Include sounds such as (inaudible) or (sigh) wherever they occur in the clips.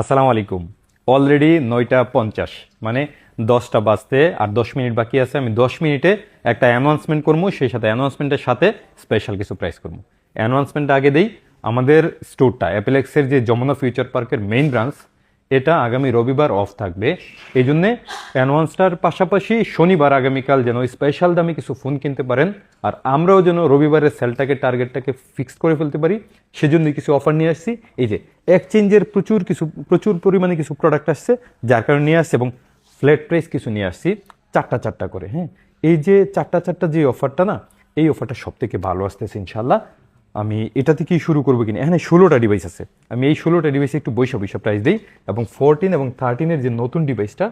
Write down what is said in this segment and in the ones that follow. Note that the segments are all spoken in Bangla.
আসসালামু আলাইকুম। অলরেডি নয়টা পঞ্চাশ মানে দশটা বাজতে আর দশ মিনিট বাকি আছে, আমি দশ মিনিটে একটা অ্যানাউন্সমেন্ট করব, সেই সাথে অ্যানাউন্সমেন্টের সাথে স্পেশাল কিছু প্রাইস করব। অ্যানাউন্সমেন্টটা আগে দিই, আমাদের স্টোরটা অ্যাপেলেক্সের যে যমুনা ফিউচার পার্কের মেইন ব্রাঞ্চ এটা আগামী রবিবার অফ থাকবে। এই জন্যে অ্যানোয়ান্সটার পাশাপাশি শনিবার আগামীকাল যেন স্পেশাল দামে কিছু ফোন কিনতে পারেন, আর আমরাও যেন রবিবারের সেলটাকে টার্গেটটাকে ফিক্স করে ফেলতে পারি সেজন্য কিছু অফার নিয়ে আসছি। এই যে এক্সচেঞ্জের প্রচুর কিছু, প্রচুর পরিমাণে কিছু প্রোডাক্ট আসছে, যার কারণে নিয়ে আসছে এবং ফ্ল্যাট প্রাইস কিছু নিয়ে আসছি, চারটা চারটা করে হ্যাঁ। এই যে চারটা চারটা যে অফারটা না, এই অফারটা সব থেকে ভালো আসতেছে ইনশাল্লাহ আমি এটা থেকেই শুরু করব কিনা? এখানে ষোলোটা ডিভাইস আছে। আমি এই ষোলোটা ডিভাইসে একটু বৈশা বৈশা প্রাইস দিই এবং ফোরটিন এবং থার্টিনের যে নতুন ডিভাইসটা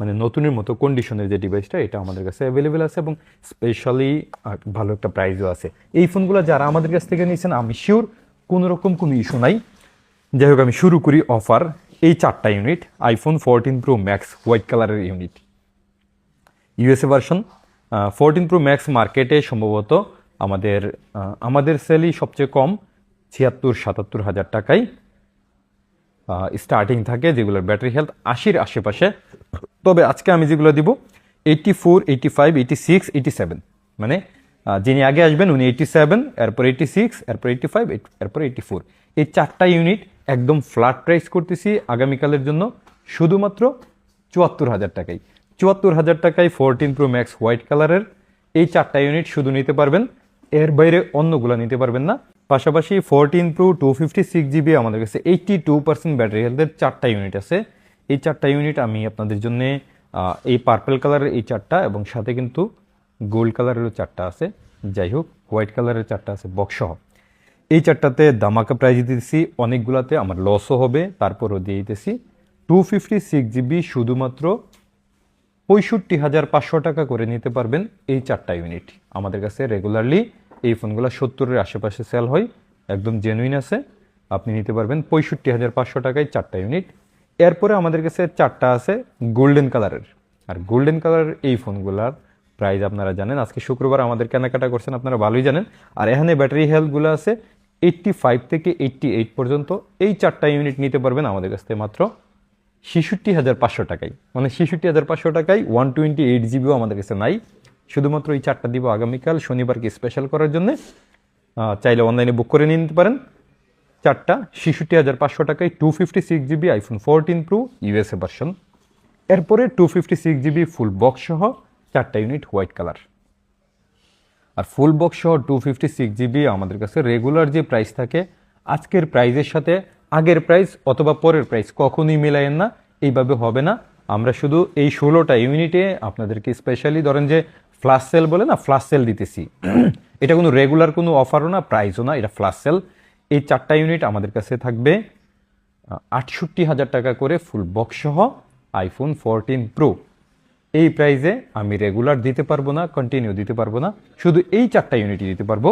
মানে নতুনের মতো কন্ডিশনের যে ডিভাইসটা এটা আমাদের কাছে অ্যাভেলেবেল আছে এবং স্পেশালি ভালো একটা প্রাইসও আছে। এই ফোনগুলো যারা আমাদের কাছ থেকে নিয়েছেন, আমি শিওর কোনো রকম কোনো ইস্যু নাই। যাই হোক, আমি শুরু করি অফার এই চারটা unit iPhone fourteen pro max white কালারের unit USA version fourteen pro max মার্কেটে সম্ভবত আমাদের আমাদের সেলই সবচেয়ে কম, ছিয়াত্তর, সাতাত্তর হাজার টাকায় স্টার্টিং থাকে যেগুলোর ব্যাটারি হেলথ আশির আশেপাশে। তবে আজকে আমি যেগুলো দিব eighty four eighty five eighty six eighty seven মানে যিনি আগে আসবেন উনি এইটটি সেভেন এরপর এইটটি সিক্স এরপর এইটটি ফাইভ এরপর এইটটি ফোর এই চারটা ইউনিট একদম ফ্ল্যাট প্রাইস করতেছি আগামীকালের জন্য, শুধুমাত্র চুয়াত্তর হাজার টাকায়। চুয়াত্তর হাজার টাকায় ফোরটিন প্রো ম্যাক্স হোয়াইট কালারের এই চারটা ইউনিট শুধু নিতে পারবেন। এর বাইরে অন্যগুলো নিতে পারবেন না। পাশাপাশি fourteen pro two fifty six GB আমাদের কাছে এইটটি টু পার্সেন্ট ব্যাটারি হেলথের চারটা ইউনিট আছে। এই চারটা ইউনিট আমি আপনাদের জন্য এই পার্পল কালারের এই চারটা এবং সাথে কিন্তু গোল্ড কালারেরও চারটা আছে। যাই হোক হোয়াইট কালারের চারটা আছে বক্সসহ এই চারটাতে দামাকা প্রাইজ দিতেছি, অনেকগুলাতে আমার লসও হবে, তারপরও দিয়ে দিতেছি। টু ফিফটি সিক্স জিবি শুধুমাত্র পঁয়ষট্টি হাজার পাঁচশো টাকা করে নিতে পারবেন এই চারটা ইউনিট আমাদের কাছে রেগুলারলি এই ফোনগুলো সত্তরের আশেপাশে সেল হয়, একদম জেনুইন আছে। আপনি নিতে পারবেন পঁয়ষট্টি হাজার পাঁচশো টাকায় চারটা ইউনিট এরপরে আমাদের কাছে চারটা আছে গোল্ডেন কালারের আর গোল্ডেন কালারের এই ফোনগুলার প্রাইস আপনারা জানেন। আজকে শুক্রবার আমাদের কেনাকাটা করছেন, আপনারা ভালোই জানেন। আর এখানে ব্যাটারি হেলথগুলো আছে এইট্টি ফাইভ থেকে এইট্টি এইট পর্যন্ত। এই চারটা ইউনিট নিতে পারবেন আমাদের কাছ থেকে মাত্র ছেষট্টি হাজার পাঁচশো টাকায়। মানে ছেষট্টি হাজার পাঁচশো টাকায় ওয়ান টোয়েন্টি এইট জিবিও আমাদের কাছে নাই। শুধুমাত্র এই চারটা দিব আগামীকাল, শনিবারকে স্পেশাল করার জন্য। চাইলে অনলাইনে বুক করে নিতে পারেন। চারটা, ছেষট্টি হাজার পাঁচশো টাকায় two fifty six GB iPhone fourteen pro USA version এরপরে two fifty six GB full box সহ চারটা ইউনিট হোয়াইট কালার আর ফুল বক্স সহ টু ফিফটি সিক্স জিবি আমাদের কাছে রেগুলার যে প্রাইস থাকে, আজকের প্রাইজের সাথে আগের প্রাইস অথবা পরের প্রাইস কখনোই মেলায়েন না, এইভাবে হবে না। আমরা শুধু এই ষোলোটা ইউনিটে আপনাদেরকে স্পেশালি ধরেন যে ফ্লাশ সেল বলে না ফ্লাশ সেল দিতেছি। (clears throat) এটা কোনো রেগুলার কোনো অফারও না, প্রাইসও না, এটা ফ্লাশ সেল এই চারটা ইউনিট আমাদের কাছে থাকবে আটষট্টি হাজার টাকা করে ফুল বক্স সহ আইফোন ফোরটিন প্রো। এই প্রাইজে আমি রেগুলার দিতে পারব না কন্টিনিউ দিতে পারব না, শুধু এই চারটা ইউনিটই দিতে পারব।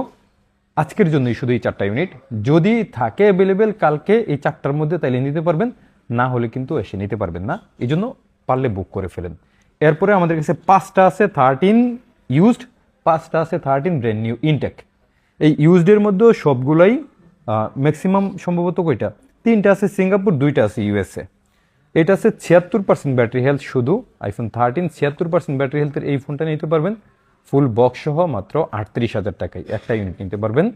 আজকের জন্যই শুধু এই চারটা ইউনিট। যদি থাকে অ্যাভেলেবেল কালকে এই চারটার মধ্যে তাইলে নিতে পারবেন, না হলে কিন্তু এসে নিতে পারবেন না। এই জন্য পারলে বুক করে ফেলেন। এরপরে আমাদের কাছে পাঁচটা আছে থার্টিন ইউজড পাঁচটা আছে থার্টিন ব্র্যান্ড নিউ ইনটেক এই ইউজডের মধ্যেও সবগুলাই ম্যাক্সিমাম সম্ভবত কয়টা? তিনটা আছে সিঙ্গাপুর, দুইটা আছে ইউএসএ এটা আছে ছিয়াত্তর পার্সেন্ট ব্যাটারি হেলথ শুধু আইফোন থার্টিন ছিয়াত্তর পার্সেন্ট ব্যাটারি হেলথের এই ফোনটা নিতে পারবেন। ফুল বক্স সহ মাত্র আটত্রিশ হাজার টাকায়, একটা ইউনিট নিতে পারবেন।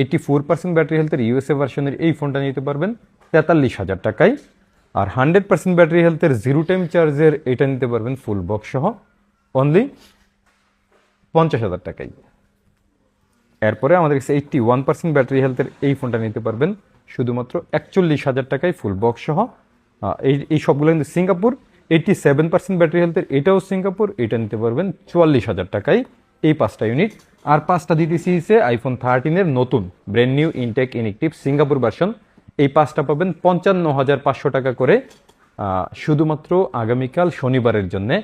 এইটি ফোর পার্সেন্ট ব্যাটারি হেলথের ইউএসএ ভার্সনের এই ফোনটা নিতে পারবেন, তেতাল্লিশ হাজার টাকায়। আর হান্ড্রেড পার্সেন্ট ব্যাটারি হেলথের জিরো টাইম চার্জের এটা নিতে পারবেন ফুল বক্স সহ। অনলি পঞ্চাশ হাজার টাকায়। এরপরে আমাদের কাছে এইটটি ওয়ান পার্সেন্ট ব্যাটারি হেলথের এই ফোনটা নিতে পারবেন। শুধুমাত্র একচল্লিশ হাজার টাকায় ফুল বক্স সহ। এই এই সবগুলো কিন্তু Singapore. Eighty seven percent battery হেলথের এটাও সিঙ্গাপুর। এটা নিতে পারবেন চুয়াল্লিশ হাজার টাকায় এই পাঁচটা ইউনিট আর পাঁচটা দিতেছি আইফোন থার্টিনের নতুন brand new intact inactive Singapore version এই পাসটা পাবেন পঞ্চান্ন হাজার পাঁচশো টাকা করে শুধুমাত্র আগামীকাল শনিবারের জন্যে।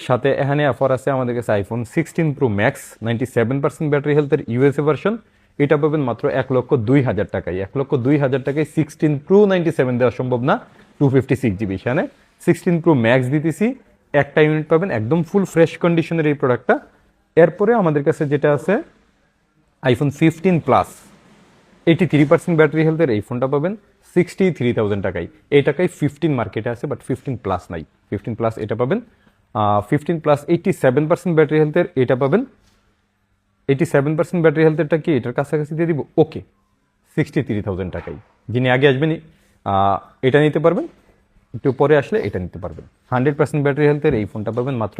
সাথে এখানে অফার আছে আমাদের কাছে iPhone sixteen pro max ninety seven percent battery হেলথের ইউএসএ ভার্সন এটা পাবেন মাত্র এক লক্ষ দুই হাজার টাকায়। এক লক্ষ দুই হাজার টাকায় সিক্সটিন প্রো নাইনটি সেভেন দেওয়া সম্ভব না টু ফিফটি সিক্স জিবি সেখানে সিক্সটিন প্রো ম্যাক্স দিতেছি, একটা ইউনিট পাবেন একদম ফুল ফ্রেশ কন্ডিশনের এই প্রোডাক্টটা এরপরে আমাদের কাছে যেটা আছে iPhone fifteen plus eighty three percent battery হেলথের এই ফোনটা পাবেন সিক্সটি থ্রি থাউজেন্ড টাকায়। এই টাকায় ফিফটিন মার্কেটে আছে বাট ফিফটিন প্লাস নাই। ফিফটিন প্লাস এটা পাবেন fifteen plus eighty seven percent battery হেলথের এটা পাবেন। এইটি সেভেন পার্সেন্ট ব্যাটারি হেলথেরটা কি? এটার কাছাকাছি দিয়ে দিব? ওকে সিক্সটি থ্রি থাউজেন্ড টাকাই যিনি আগে আসবেন এটা নিতে পারবেন, একটু পরে আসলে এটা নিতে পারবেন। হান্ড্রেড পার্সেন্ট ব্যাটারি হেলথের এই ফোনটা পাবেন মাত্র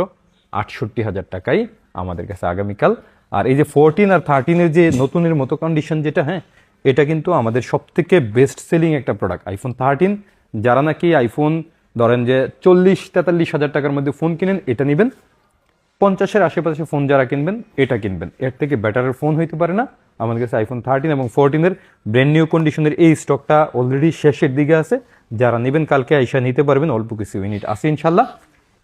আটষট্টি হাজার টাকাই আমাদের কাছে আগামীকাল। আর এই যে ফোরটিন আর থার্টিনের যে নতুনের মতো কন্ডিশন যেটা হ্যাঁ এটা কিন্তু আমাদের সব থেকে বেস্ট সেলিং একটা প্রোডাক্ট আইফোন থার্টিন যারা নাকি আইফোন ধরেন যে চল্লিশ, তেতাল্লিশ হাজার টাকার মধ্যে ফোন কিনেন, এটা নেবেন। পঞ্চাশের আশেপাশে ফোন যারা কিনবেন, এটা কিনবেন। এর থেকে বেটারের ফোন হইতে পারে না। আমাদের কাছে আইফোন থার্টিন এবং ফোরটিনের ব্র্যান্ড নিউ কন্ডিশনের এই স্টকটা অলরেডি শেষের দিকে আছে। যারা নেবেন, কালকে আইসা নিতে পারবেন, অল্প কিছু ইউনিট আছে ইনশাল্লাহ।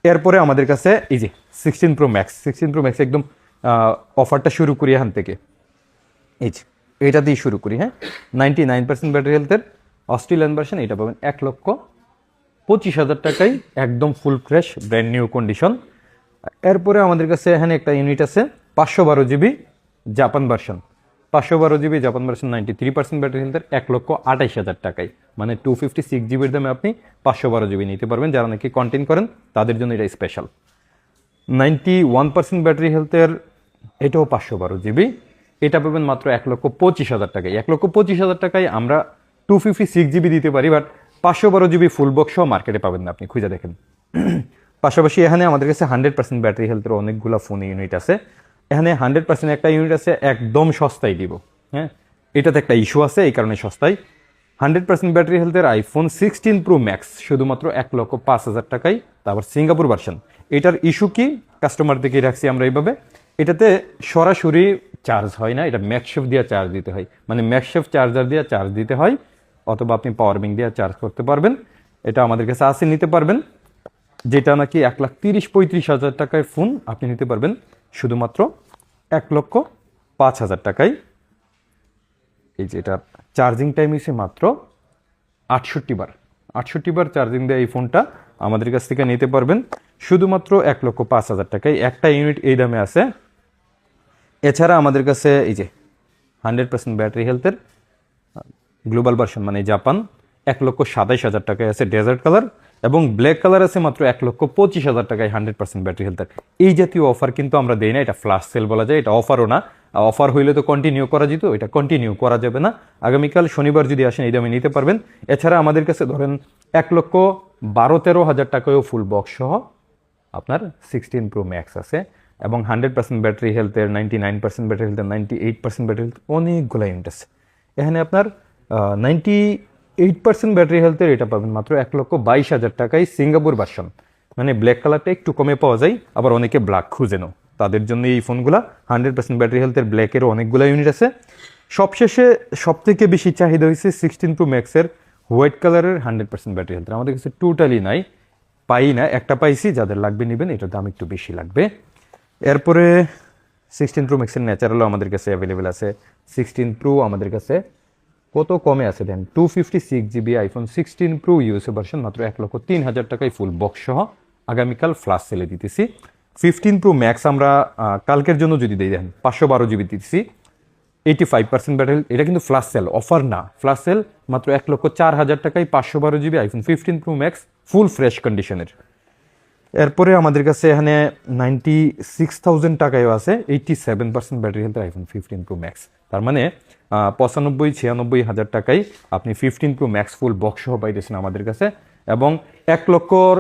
এরপরে আমাদের কাছে এই যে sixteen pro max sixteen pro max একদম অফারটা শুরু করি এখান থেকে। এই যে এটা দিয়ে শুরু করি হ্যাঁ? নাইনটি নাইন পার্সেন্ট ব্যাটারি হেলথের অস্ট্রেলিয়ান ভার্সন এটা পাবেন এক লক্ষ পঁচিশ হাজার টাকায়, একদম full fresh brand new condition এরপরে আমাদের কাছে এখানে একটা ইউনিট আছে, পাঁচশো বারো জিবি জাপান ভার্সন পাঁচশো বারো GB Japan version ninety three percent battery হেলথের এক লক্ষ আঠাইশ হাজার টাকায়। মানে টু ফিফটি সিক্স জিবির দামে আপনি পাঁচশো বারো জিবি নিতে পারবেন। যারা নাকি কন্টেন্ট করেন, তাদের জন্য এটা special ninety one percent battery হেলথের এটাও পাঁচশো বারো জিবি এটা পাবেন মাত্র এক লক্ষ পঁচিশ হাজার টাকায়। এক লক্ষ পঁচিশ হাজার টাকায় আমরা টু ফিফটি সিক্স জিবি দিতে পারি বাট পাঁচশো বারো জিবি ফুল বক্স মার্কেটে পাবেন না আপনি, খুঁজে দেখেন। (clears throat) পাশাপাশি এখানে আমাদের কাছে হান্ড্রেড পার্সেন্ট ব্যাটারি হেলথের অনেকগুলো ফোন ইউনিট আছে। এখানে হান্ড্রেড পার্সেন্ট একটা ইউনিট আছে, একদম সস্তায় দিব হ্যাঁ? এটাতে একটা ইস্যু আছে, এই কারণে সস্তায়। হান্ড্রেড পার্সেন্ট ব্যাটারি হেলথের আইফোন সিক্সটিন প্রো ম্যাক্স শুধুমাত্র এক লক্ষ পাঁচ হাজার টাকায়, তারপর সিঙ্গাপুর ভার্সন এটার ইস্যু কি? কাস্টমার দিকে রাখছি আমরা এইভাবে। এটাতে সরাসরি চার্জ হয় না, এটা ম্যাকশেফ দিয়ে চার্জ দিতে হয়। মানে ম্যাকশেফ চার্জার দিয়ে চার্জ দিতে হয়, অথবা আপনি পাওয়ার ব্যাংক দিয়ে চার্জ করতে পারবেন। এটা আমাদের কাছে আসে নিতে পারবেন। যেটা নাকি এক লাখ তিরিশ, পঁয়ত্রিশ হাজার টাকায় ফোন আপনি নিতে পারবেন। শুধুমাত্র এক লক্ষ পাঁচ হাজার টাকায়। এই যে এটা চার্জিং টাইম হিসেবে মাত্র আটষট্টি বার। আটষট্টি বার চার্জিং দেয় এই ফোনটা আমাদের কাছ থেকে নিতে পারবেন। শুধুমাত্র এক লক্ষ পাঁচ হাজার টাকায়। একটা ইউনিট এই দামে আছে এছাড়া আমাদের কাছে এই যে হান্ড্রেড পার্সেন্ট ব্যাটারি হেলথের গ্লোবাল ভার্সন মানে জাপান, এক লক্ষ সাতাইশ হাজার টাকায় আছে ডেজার্ট কালার এবং ব্ল্যাক কালার আছে মাত্র এক লক্ষ পঁচিশ হাজার টাকায় হান্ড্রেড পার্সেন্ট ব্যাটারি হেলথের। এই জাতীয় অফার কিন্তু আমরা দেই না, এটা ফ্লাশ সেল বলা যায়, এটা অফারও না। অফার হইলে তো কন্টিনিউ করা যেত, এটা কন্টিনিউ করা যাবে না। আগামীকাল শনিবার যদি আসেন, এই দামে নিতে পারবেন। এছাড়া আমাদের কাছে ধরেন এক লক্ষ বারো তেরো হাজার টাকায়ও ফুল বক্স সহ আপনার সিক্সটিন প্রো ম্যাক্স আছে। এবং হান্ড্রেড পার্সেন্ট ব্যাটারি হেলথের, নাইনটি নাইন পার্সেন্ট ব্যাটারি হেলথের, ninety eight percent battery health অনেকগুলো ইউনিট আছে এখানে আপনার নাইনটি এইট পার্সেন্ট ব্যাটারি হেলথের এটা পাবেন, মাত্র এক লক্ষ বাইশ হাজার টাকায় সিঙ্গাপুর ভার্সন। মানে ব্ল্যাক কালারটা একটু কমে পাওয়া যায়, আবার অনেকে ব্ল্যাক খুঁজেনো তাদের জন্য এই ফোনগুলা হান্ড্রেড পার্সেন্ট ব্যাটারি হেলথের, ব্ল্যাকেরও অনেকগুলো ইউনিট আছে। সবশেষে সব থেকে বেশি চাহিদা হয়েছে সিক্সটিন প্রো ম্যাক্সের হোয়াইট কালারের হান্ড্রেড পার্সেন্ট ব্যাটারি হেলথের। আমাদের কাছে টোটালি নাই, পাই না, একটা পাইছি, যাদের লাগবে নেবেন, এটার দাম একটু বেশি লাগবে। এরপরে সিক্সটিন প্রো ম্যাক্সের ন্যাচারালও আমাদের কাছে অ্যাভেলেবেল আছে। সিক্সটিন প্রো আমাদের কাছে কত কমে আছে দেন? Two fifty six GB iPhone sixteen pro USA version মাত্র এক লক্ষ তিন হাজার টাকায় ফুল বক্স সহ আগামীকাল ফ্লাশ সেলে দিতেছি। ফিফটিন প্রো ম্যাক্স আমরা কালকের জন্য যদি দিই দেন, পাঁচশো বারো জিবি দিতেছি। এইটি ফাইভ পার্সেন্ট ব্যাটারি এটা কিন্তু ফ্লাশ সেল অফার না। ফ্লাশ সেল মাত্র এক লক্ষ চার হাজার টাকায় পাঁচশো বারো GB iPhone fifteen pro max full fresh কন্ডিশনের এরপরে আমাদের কাছে এখানে নাইনটি সিক্স থাউজেন্ড টাকায়ও আছে এইটটি সেভেন পার্সেন্ট ব্যাটারি হেলথের আইফোন ফিফটিন প্রো ম্যাক্স তার মানে পঁচানব্বই ছিয়ানব্বই হাজার টাকায় আপনি fifteen pro max full box সহ পাইতেছেন আমাদের কাছে, এবং এক লক্ষর,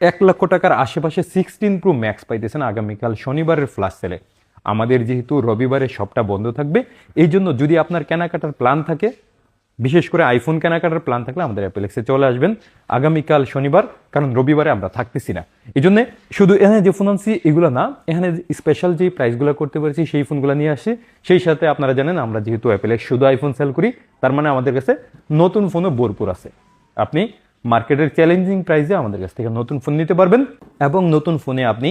এক লক্ষ টাকার আশেপাশে সিক্সটিন প্রো ম্যাক্স পাইতেছেন আগামীকাল শনিবারের ফ্লাশ সেলে আমাদের যেহেতু রবিবারে সবটা বন্ধ থাকবে এই জন্য যদি আপনার কেনাকাটার প্ল্যান থাকে বিশেষ করে আইফোন কেনাকাটার প্ল্যান থাকলে আমাদের অ্যাপেলেক্সে চলে আসবেন। আগামীকাল শনিবার, কারণ রবিবারে আমরা থাকতেছি না। এই জন্য শুধু এখানে যে ফোন আনছি, এগুলো না এখানে স্পেশাল যে প্রাইসগুলো করতে পারছি, সেই ফোনগুলো নিয়ে আসি। সেই সাথে আপনারা জানেন, আমরা যেহেতু অ্যাপেলেক্স শুধু আইফোন সেল করি, তার মানে আমাদের কাছে নতুন ফোনও ভরপুর আছে। আপনি মার্কেটের চ্যালেঞ্জিং প্রাইসে আমাদের কাছ থেকে নতুন ফোন নিতে পারবেন এবং নতুন ফোনে আপনি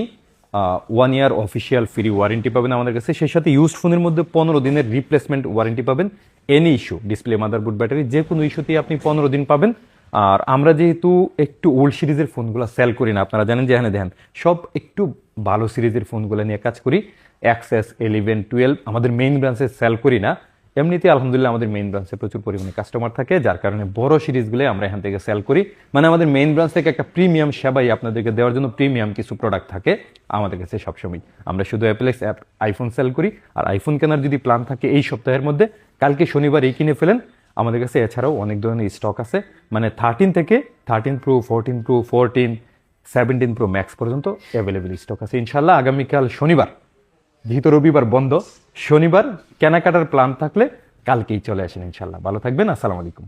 one year official free warranty পাবেন আমাদের কাছে। সেই সাথে ইউজড ফোনের মধ্যে পনেরো দিনের রিপ্লেসমেন্ট ওয়ারেন্টি পাবেন। Any issue display motherboard battery যে কোনো ইস্যুতেই আপনি পনেরো দিন পাবেন। আর আমরা যেহেতু একটু ওল্ড সিরিজের ফোনগুলো সেল করি না, আপনারা জানেন যে এখানে দেখেন, সব একটু ভালো সিরিজের ফোনগুলো নিয়ে কাজ করি। অ্যাক্সেস ইলেভেন টুয়েলভ আমাদের মেইন ব্রাঞ্চে সেল করি না। এমনিতে আলহামদুলিল্লাহ আমাদের মেইন ব্রাঞ্চে প্রচুর পরিমাণে কাস্টমার থাকে, যার কারণে বড় সিরিজগুলো আমরা এখান থেকে সেল করি। মানে আমাদের মেইন ব্রাঞ্চ থেকে একটা প্রিমিয়াম সেবাই আপনাদেরকে দেওয়ার জন্য প্রিমিয়াম কিছু প্রোডাক্ট থাকে আমাদের কাছে সবসময়। আমরা শুধু অ্যাপেলেক্স অ্যাপ আইফোন সেল করি। আর আইফোন কেনার যদি প্ল্যান থাকে এই সপ্তাহের মধ্যে কালকে শনিবার এই কিনে ফেলেন। আমাদের কাছে এছাড়াও অনেক ধরনের স্টক আছে। মানে থার্টিন থেকে thirteen pro fourteen pro fourteen seventeen pro max পর্যন্ত অ্যাভেলেবেল স্টক আছে। ইনশাল্লাহ আগামীকাল শনিবার, যেহেতু রবিবার বন্ধ, শনিবার কেনাকাটার প্ল্যান থাকলে কালকেই চলে আসেন ইনশাল্লাহ ভালো থাকবেন, আসসালামু আলাইকুম।